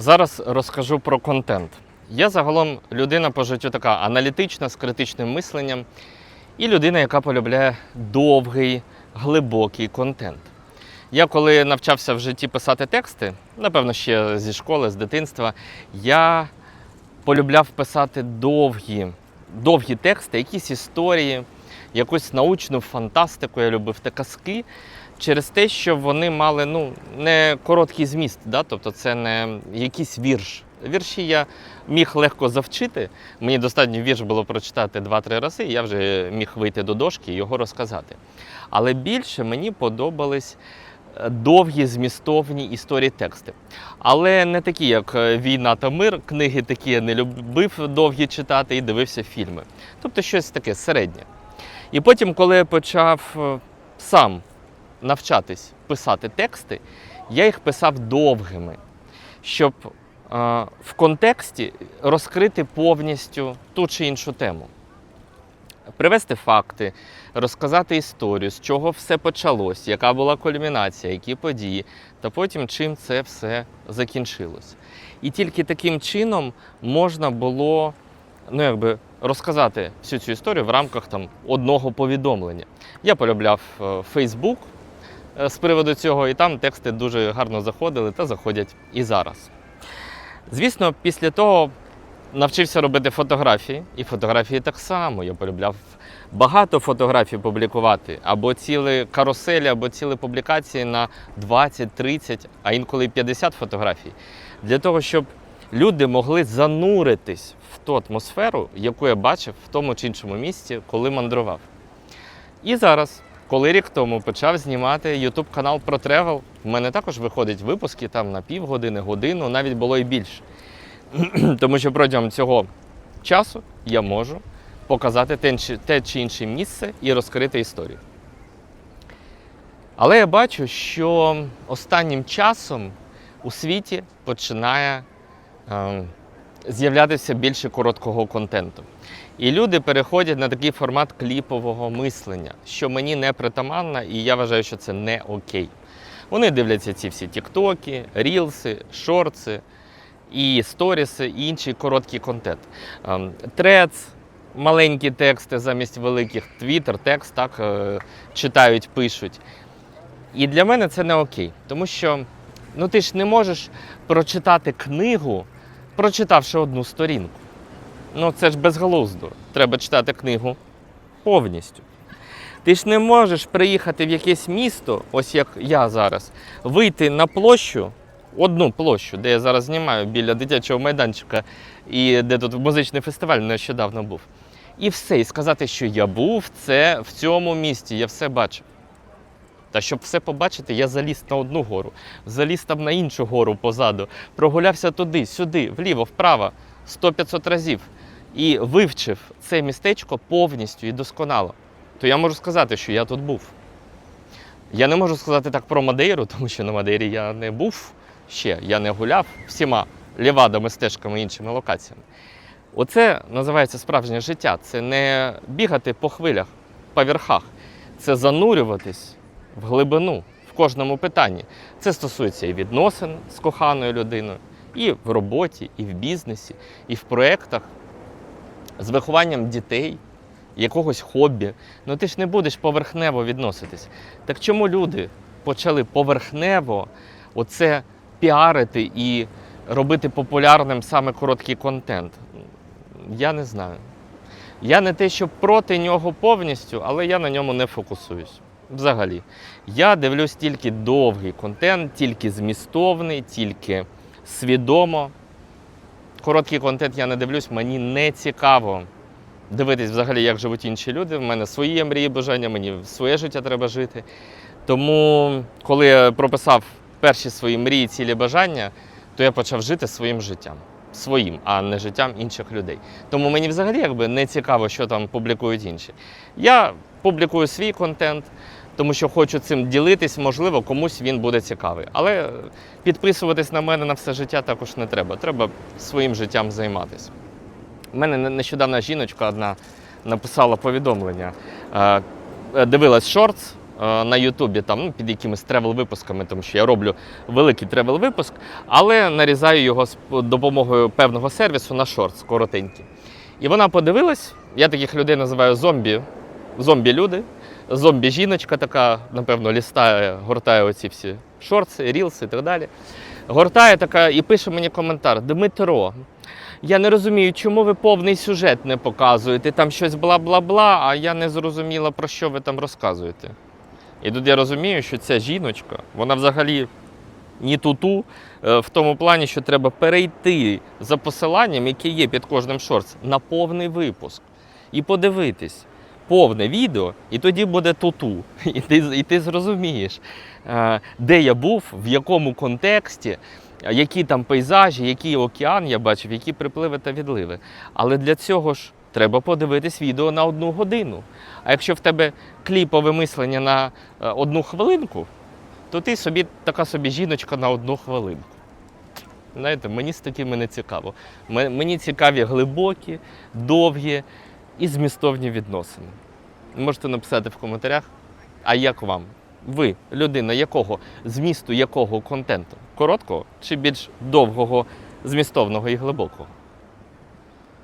Зараз розкажу про контент. Я загалом людина по життю така аналітична, з критичним мисленням, і людина, яка полюбляє довгий, глибокий контент. Я коли навчався в житті писати тексти, напевно, ще зі школи, з дитинства, я полюбляв писати довгі, довгі тексти, якісь історії, якусь научну фантастику, я любив та казки, через те, що вони мали ну, не короткий зміст, да? тобто це не якийсь вірш. Вірші я міг легко завчити. Мені достатньо вірш було прочитати 2-3 рази, і я вже міг вийти до дошки і його розказати. Але більше мені подобались е, довгі змістовні історії тексти. Але не такі, як е, Війна та мир. Книги такі я не любив довгі читати і дивився фільми. Тобто щось таке середнє. І потім, коли я почав е, сам навчатись писати тексти, я їх писав довгими, щоб е, в контексті розкрити повністю ту чи іншу тему. Привести факти, розказати історію, з чого все почалось, яка була кульмінація, які події, та потім чим це все закінчилось. І тільки таким чином можна було ну, якби, розказати всю цю історію в рамках там, одного повідомлення. Я полюбляв е, Facebook е, з приводу цього, і там тексти дуже гарно заходили та заходять і зараз. Звісно, після того навчився робити фотографії, і фотографії так само. Я полюбляв багато фотографій публікувати, або цілі каруселі, або цілі публікації на 20, 30, а інколи й 50 фотографій. Для того, щоб люди могли зануритись в ту атмосферу, яку я бачив в тому чи іншому місці, коли мандрував. І зараз, коли рік тому почав знімати YouTube канал про тревел, в мене також виходять випуски там на півгодини, годину, навіть було і більше. Тому що протягом цього часу я можу показати те чи- інше місце і розкрити історію. Але я бачу, що останнім часом у світі починає з'являтися більше короткого контенту. І люди переходять на такий формат кліпового мислення, що мені не притаманно, і я вважаю, що це не окей. Вони дивляться ці всі тіктоки, рілси, шорти, і сторіси, і інший короткий контент. Трец, маленькі тексти замість великих, твіттер, текст так е, читають, пишуть. І для мене це не окей, тому що ну, ти ж не можеш прочитати книгу, прочитавши одну сторінку. Ну це ж безглуздо. Треба читати книгу повністю. Ти ж не можеш приїхати в якесь місто, ось як я зараз, вийти на площу, одну площу, де я зараз знімаю біля дитячого майданчика, і де тут музичний фестиваль нещодавно був. І все, і сказати, що я був це в цьому місті, я все бачив. Та щоб все побачити, я заліз на одну гору, заліз там на іншу гору позаду, прогулявся туди, сюди, вліво, вправо, 100-500 разів і вивчив це містечко повністю і досконало. То я можу сказати, що я тут був. Я не можу сказати так про Мадейру, тому що на Мадейрі я не був ще, я не гуляв всіма лівадами, стежками іншими локаціями. Оце називається справжнє життя. Це не бігати по хвилях, по верхах. Це занурюватись в глибину в кожному питанні. Це стосується і відносин з коханою людиною, і в роботі, і в бізнесі, і в проєктах, з вихованням дітей, якогось хобі. Ну ти ж не будеш поверхнево відноситись. Так чому люди почали поверхнево оце піарити і робити популярним саме короткий контент? Я не знаю. Я не те, що проти нього повністю, але я на ньому не фокусуюсь. Взагалі. Я дивлюсь тільки довгий контент, тільки змістовний, тільки свідомо. Короткий контент я не дивлюсь, мені не цікаво дивитись взагалі, як живуть інші люди. В мене свої мрії, бажання, мені своє життя треба жити. Тому, коли я прописав перші свої мрії, цілі бажання, то я почав жити своїм життям. Своїм, а не життям інших людей. Тому мені взагалі якби не цікаво, що там публікують інші. Я публікую свій контент, тому що хочу цим ділитись, можливо, комусь він буде цікавий. Але підписуватись на мене на все життя також не треба. Треба своїм життям займатися. У мене не- нещодавно жіночка одна написала повідомлення. Е, Дивилась шортс е, на Ютубі там, ну, під якимись тревел-випусками, тому що я роблю великий тревел-випуск, але нарізаю його з допомогою певного сервісу на шортс коротенький. І вона подивилась, я таких людей називаю зомбі, зомбі-люди, зомбі-жіночка така, напевно, лістає, гортає оці всі шортси, рілси і так далі. Гортає така і пише мені коментар: Дмитро, я не розумію, чому ви повний сюжет не показуєте, там щось бла-бла-бла, а я не зрозуміла, про що ви там розказуєте. І тут я розумію, що ця жіночка, вона взагалі ні туту, е, в тому плані, що треба перейти за посиланням, яке є під кожним шортс, на повний випуск і подивитись повне відео, і тоді буде туту. І ти, і ти зрозумієш, е, де я був, в якому контексті, е, які там пейзажі, який океан я бачив, які припливи та відливи. Але для цього ж треба подивитись відео на одну годину. А якщо в тебе кліпове мислення на е, одну хвилинку, то ти собі така собі жіночка на одну хвилинку. Знаєте, мені з такими не цікаво. Мені цікаві глибокі, довгі і змістовні відносини. Можете написати в коментарях, а як вам? Ви, людина якого змісту якого контенту? Короткого чи більш довгого, змістовного і глибокого?